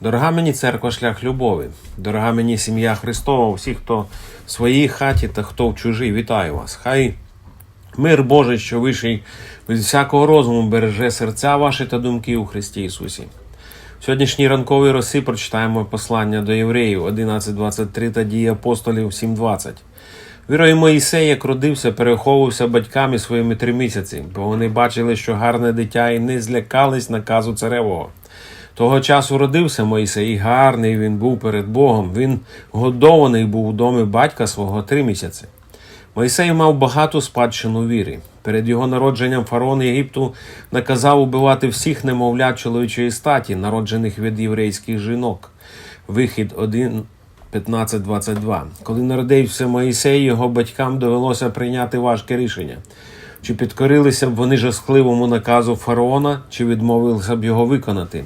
Дорога мені церква шлях любові, дорога мені сім'я Христова, всі, хто в своїй хаті та хто в чужій, вітаю вас. Хай мир Божий, що вищий від всякого розуму, береже серця ваші та думки у Христі Ісусі. В сьогоднішній ранковій роси прочитаємо послання до євреїв 11.23 та дії апостолів 7.20. Вірою Моїсей, як родився, переховувався батьками своїми три місяці, бо вони бачили, що гарне дитя і не злякались наказу царевого. Того часу родився Моїсей, і гарний він був перед Богом. Він годований був у домі батька свого три місяці. Мойсей мав багату спадщину віри. Перед його народженням фараон Єгипту наказав убивати всіх немовлят чоловічої статі, народжених від єврейських жінок. Вихід 1, 15.22. Коли народився Моїсей, його батькам довелося прийняти важке рішення. Чи підкорилися б вони жахливому наказу фараона, чи відмовилися б його виконати?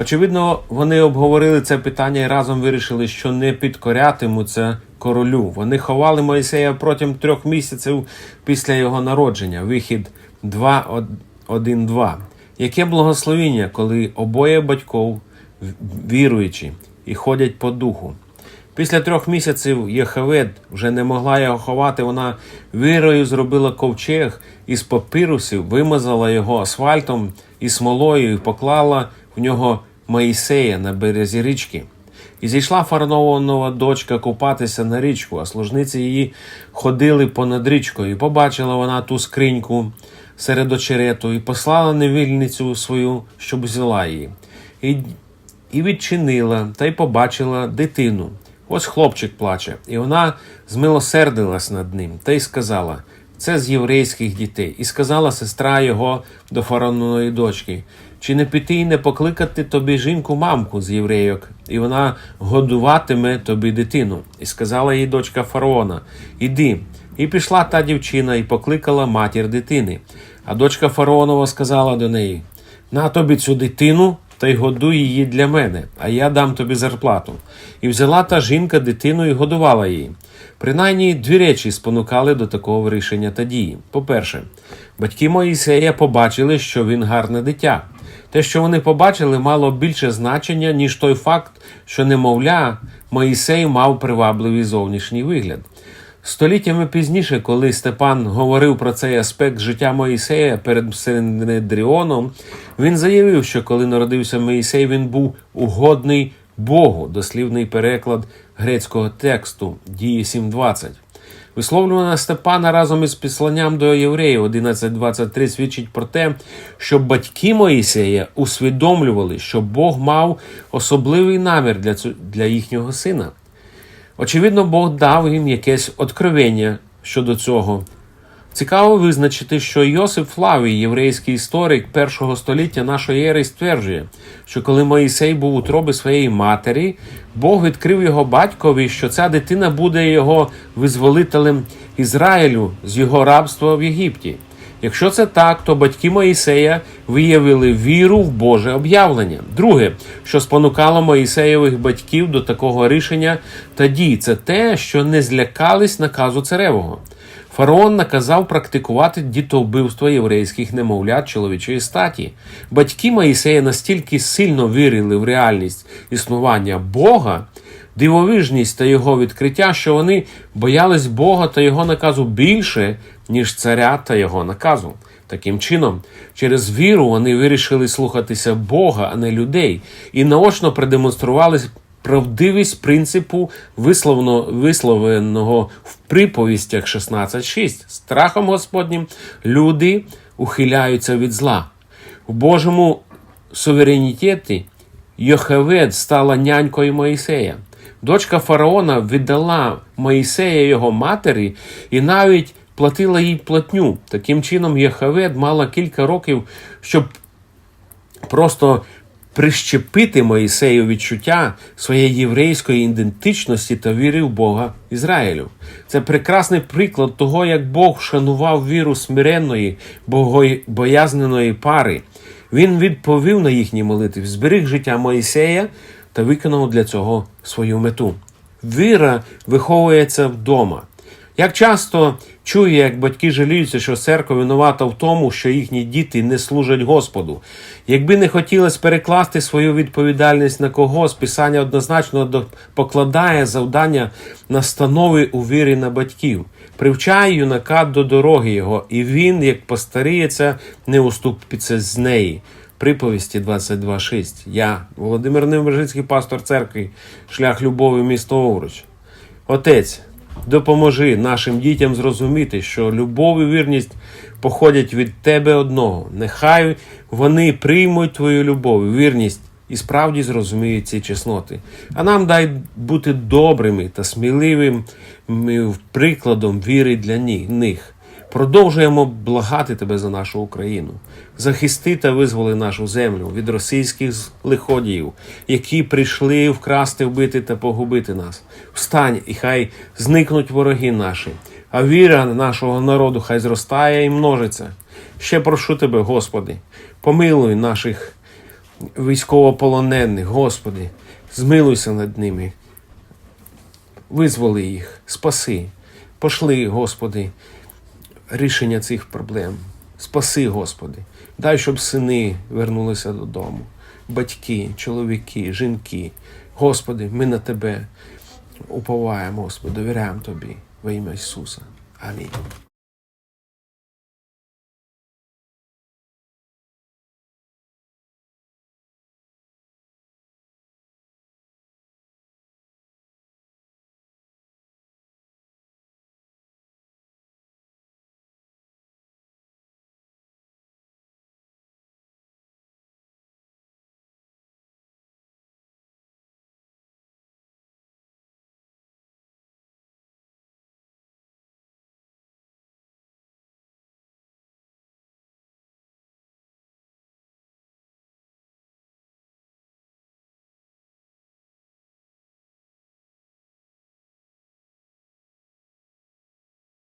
Очевидно, вони обговорили це питання і разом вирішили, що не підкорятимуться королю. Вони ховали Моїсея протягом трьох місяців після його народження. Вихід 2.1.2. Яке благословіння, коли обоє батьків віруючі і ходять по духу. Після трьох місяців Єхавед вже не могла його ховати. Вона вірою зробила ковчег із папірусів, вимазала його асфальтом і смолою і поклала в нього Моїсея на березі річки. І зійшла фараонова дочка купатися на річку, а служниці її ходили понад річкою. І побачила вона ту скриньку серед очерету, і послала невільницю свою, щоб взяла її. І, і відчинила, та й побачила дитину. Ось хлопчик плаче, і вона змилосердилась над ним, та й сказала: це з єврейських дітей. І сказала сестра його до фараонової дочки: чи не піти і не покликати тобі жінку мамку з єврейок, і вона годуватиме тобі дитину. І сказала їй дочка фараона: Іди. І пішла та дівчина і покликала матір дитини. А дочка фараонова сказала до неї: На тобі цю дитину та й годуй її для мене, а я дам тобі зарплату. І взяла та жінка дитину і годувала її. Принаймні дві речі спонукали до такого рішення та дії. По-перше, батьки Моїсея побачили, що він гарне дитя. Те, що вони побачили, мало більше значення, ніж той факт, що, немовля, Моїсей мав привабливий зовнішній вигляд. Століттями пізніше, коли Степан говорив про цей аспект життя Моїсея перед Синедріоном, він заявив, що коли народився Моїсей, він був угодний Богу, дослівний переклад грецького тексту дії 7.20. Висловлювання Степана разом із післанням до євреїв 11.23 свідчить про те, що батьки Моїсея усвідомлювали, що Бог мав особливий намір для, їхнього сина. Очевидно, Бог дав їм якесь откровення щодо цього. Цікаво визначити, що Йосип Флавій, єврейський історик першого століття нашої ери, стверджує, що коли Моїсей був у тробі своєї матері, Бог відкрив його батькові, що ця дитина буде його визволителем Ізраїлю з його рабства в Єгипті. Якщо це так, то батьки Моїсея виявили віру в Боже об'явлення. Друге, що спонукало Моїсеєвих батьків до такого рішення та дій, це те, що не злякались наказу царевого. Фараон наказав практикувати дітовбивство єврейських немовлят чоловічої статі. Батьки Моїсея настільки сильно вірили в реальність існування Бога, дивовижність та його відкриття, що вони боялись Бога та його наказу більше, ніж царя та його наказу. Таким чином, через віру вони вирішили слухатися Бога, а не людей, і наочно продемонстрували правдивість принципу, висловно, висловленого в приповістях 16.6. Страхом Господнім люди ухиляються від зла. У Божому суверенітеті Йохевед стала нянькою Моїсея. Дочка фараона віддала Моїсея його матері і навіть платила їй платню. Таким чином, Йохевед мала кілька років, щоб просто прищепити Моїсею відчуття своєї єврейської ідентичності та віри в Бога Ізраїлю. Це прекрасний приклад того, як Бог шанував віру смиренної, богой- боязненої пари. Він відповів на їхні молитви, зберіг життя Моїсея та виконав для цього свою мету. Віра виховується вдома. Як часто чую, як батьки жаліються, що церква винувата в тому, що їхні діти не служать Господу. Якби не хотілося перекласти свою відповідальність на когось, Писання однозначно покладає завдання настанови у вірі на батьків, привчає юнака до дороги його, і він, як постаріється, не уступиться з неї. Приповісті 22.6. Я, Володимир Невмержицький, пастор церкви, шлях любові, місто Овруч. Отець, допоможи нашим дітям зрозуміти, що любов і вірність походять від тебе одного. Нехай вони приймуть твою любов і вірність і справді зрозуміють ці чесноти. А нам дай бути добрими та сміливими прикладом віри для них. Продовжуємо благати тебе за нашу Україну. Захисти та визволи нашу землю від російських лиходіїв, які прийшли вкрасти, вбити та погубити нас. Встань, і хай зникнуть вороги наші, а віра нашого народу хай зростає і множиться. Ще прошу тебе, Господи, помилуй наших військовополонених, Господи, змилуйся над ними, визволи їх, спаси, пошли, Господи, рішення цих проблем. Спаси, Господи, дай, щоб сини вернулися додому, батьки, чоловіки, жінки. Господи, ми на Тебе уповаємо, Господи, довіряємо Тобі во ім'я Ісуса. Амінь.